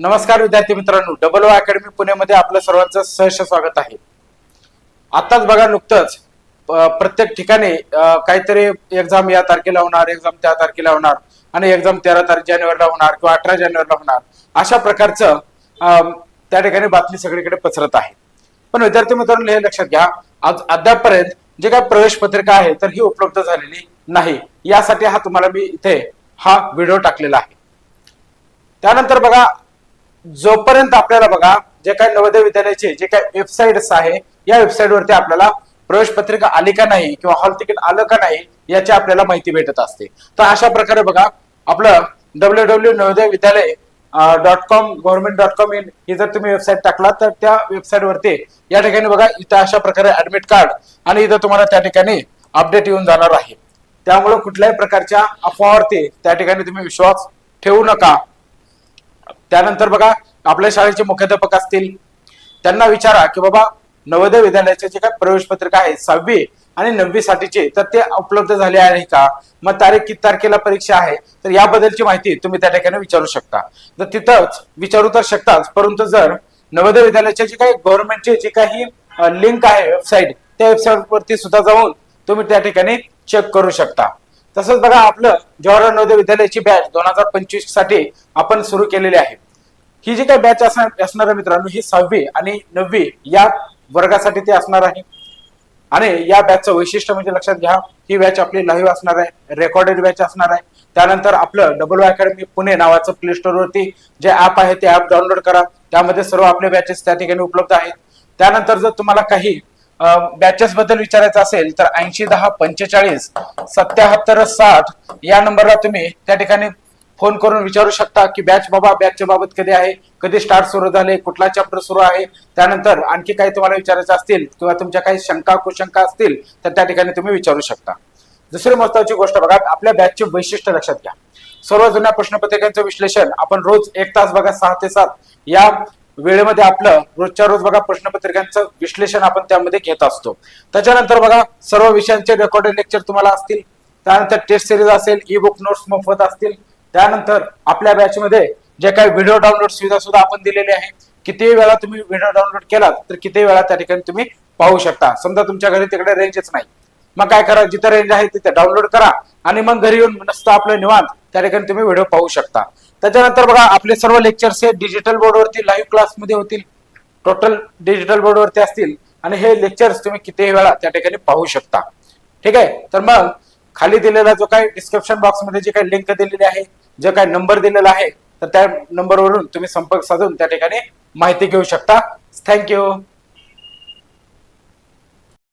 नमस्कार विद्यार्थी मित्रांनो. डबल ओ अकॅडमी पुण्यामध्ये आपलं सर्वांचं सहर्ष स्वागत आहे. आताच बघा नुकतंच प्रत्येक ठिकाणी काहीतरी एक्झाम या तारखेला होणार एक्झाम त्या तारखेला होणार आणि एक्झाम तेरा तारीख जानेवारीला होणार किंवा अठरा जानेवारीला होणार. अशा प्रकारचं त्या ठिकाणी बातमी सगळीकडे पसरत आहे. पण विद्यार्थी मित्रांनो हे लक्षात घ्या आज अद्यापपर्यंत जे काय प्रवेश पत्रिका आहे तर ही उपलब्ध झालेली नाही. यासाठी हा तुम्हाला मी इथे हा व्हिडिओ टाकलेला आहे. त्यानंतर बघा जोपर्यंत आपल्याला बघा जे काही नवोदय विद्यालयाचे जे काही वेबसाईट्स आहे या वेबसाईटवरती आपल्याला प्रवेश पत्रिका आली का नाही किंवा हॉल तिकीट आलं का नाही याची आपल्याला माहिती भेटत असते. तर अशा प्रकारे बघा आपलं W W Navodaya Vidyalaya dot com government dot com in ही जर तुम्ही वेबसाईट टाकला तर त्या वेबसाईटवरती या ठिकाणी बघा इथं अशा प्रकारे ऍडमिट कार्ड आणि इथं तुम्हाला त्या ठिकाणी अपडेट येऊन जाणार आहे. त्यामुळे कुठल्याही प्रकारच्या अफवावरती त्या ठिकाणी तुम्ही विश्वास ठेवू नका. त्यानंतर बघा आपल्या शाळेचे मुख्याध्यापक असतील. त्यांना विचारा की बाबा नवोदय विद्यालयाचे जे काही प्रवेश पत्रिका आहे सहावी आणि नववी साठीचे तर ते उपलब्ध झाले आहे का? मग तारीख किती तारखेला परीक्षा आहे? तर याबद्दलची माहिती तुम्ही त्या ठिकाणी विचारू शकता. तर तिथंच विचारू तर शकताच परंतु जर नवोदय विद्यालयाचे जे काही गव्हर्नमेंटचे जे काही लिंक आहे वेबसाईट त्या वेबसाईट वरती सुद्धा जाऊन तुम्ही त्या ठिकाणी चेक करू शकता. तसंच बघा आपलं जवाहरलाल नवोदय विद्यालयाची बॅच दोन हजार पंचवीससाठी आपण सुरू केलेली आहे. ही जी काही बॅच असणार असणार आहे मित्रांनो ही सहावी आणि नववी या वर्गासाठी ते असणार आहे. आणि या बॅचचं वैशिष्ट्य म्हणजे लक्षात घ्या ही बॅच आपली लाईव्ह असणार आहे रेकॉर्डेड बॅच असणार आहे. त्यानंतर आपलं डबल अकॅडमी पुणे नावाचं प्ले स्टोर वरती जे ऍप आहे ते ऍप डाउनलोड करा. त्यामध्ये सर्व आपले बॅचेस त्या ठिकाणी उपलब्ध आहेत. त्यानंतर जर तुम्हाला काही बॅचेस बद्दल विचारायचं असेल तर ऐंशी दहा पंचेचाळीस सत्याहत्तर साठ या नंबरला तुम्ही त्या ठिकाणी फोन करून विचारू शकता की बॅच बाबा बॅचच्या बाबत कधी आहे? कधी स्टार्ट सुरू झाले? कुठला चॅप्टर सुरू आहे? त्यानंतर आणखी काही तुम्हाला विचारायचं असतील किंवा तुमच्या काही शंका कुशंका असतील तर त्या ठिकाणी तुम्ही विचारू शकता. दुसरी महत्वाची गोष्ट बघा आपल्या बॅचचे वैशिष्ट्य लक्षात घ्या. सर्व जुन्या प्रश्नपत्रिकांचं विश्लेषण आपण रोज एक तास बघा सहा ते सात या वेळेमध्ये आपलं रोजच्या रोज बघा प्रश्नपत्रिकांचं विश्लेषण आपण त्यामध्ये घेत असतो. त्याच्यानंतर बघा सर्व विषयांचे रेकॉर्डेड लेक्चर तुम्हाला असतील. त्यानंतर टेस्ट सिरीज असेल ई बुक नोट्स मोफत असतील. त्यानंतर आपल्या बॅचमध्ये जे काही व्हिडिओ डाउनलोड सुविधा सुद्धा आपण दिलेली आहे. किती वेळा तुम्ही व्हिडिओ डाउनलोड केलात तर किती वेळा त्या ठिकाणी तुम्ही पाहू शकता. समजा तुमच्या घरी तिकडे रेंजच नाही. मग काय करा जिथं रेंज आहे तिथे डाउनलोड करा आणि मग घरी येऊन नसतं आपलं निवांत त्या ठिकाणी तुम्ही व्हिडिओ पाहू शकता. त्याच्यानंतर बघा आपले सर्व लेक्चर्स हे डिजिटल बोर्डवरती लाईव्ह क्लासमध्ये होतील. टोटल डिजिटल बोर्डवरती असतील. आणि हे लेक्चर्स तुम्ही कितीही वेळा त्या ठिकाणी पाहू शकता. ठीक आहे? तर मग खाली दिलेला जो काही डिस्क्रिप्शन बॉक्समध्ये जी जे काही लिंक दिलेली आहे जो काही नंबर दिलेला आहे तर त्या नंबरवरून तुम्ही संपर्क साधून त्या ठिकाणी माहिती घेऊ शकता. थँक्यू